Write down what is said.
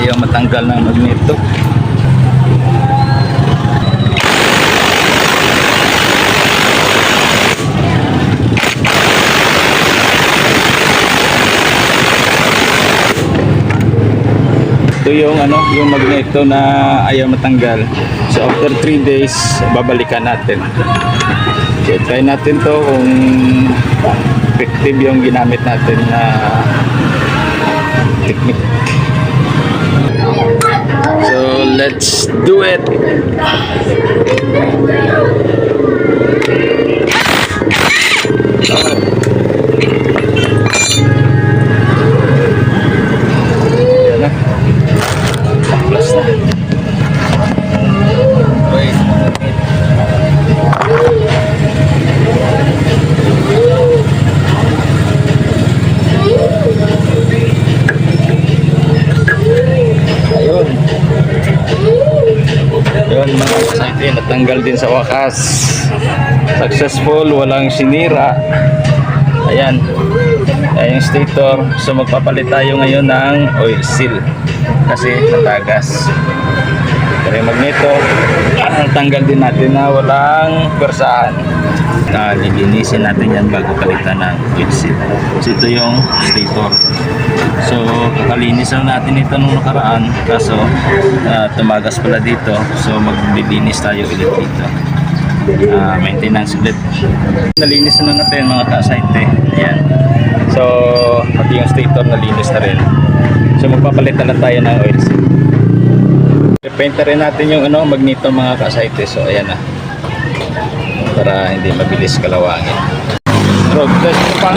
ayaw matanggal ng magneto. Ito yung ano, yung magneto na ayaw matanggal. So after 3 days, babalikan natin. So try natin to kung effective yung ginamit natin na technique. Let's do it. Yun mga kasayte, natanggal din sa wakas. Successful, walang sinira. Ayan. Ayan stator. So magpapalit tayo ngayon ng oil seal. Kasi natagas. Pero yung magneto, ah, tanggal din natin na walang persahan. Na lilinisin natin yan bago palitan ng oil seal. So ito yung stator. So, kakalinis lang natin ito nung nakaraan. Kaso, ah, tumagas pala dito. So, maglilinis tayo ulit dito. Ah, maintenance ulit. Nalinis na natin mga ka-site. Ayan. So, pati yung stator nalinis na rin. So, magpapalit na lang tayo ng oil seal. Repaint rin natin yung ano, magneto mga ka-site. So, ayan na. Para hindi mabilis kalawangin. Road test pa.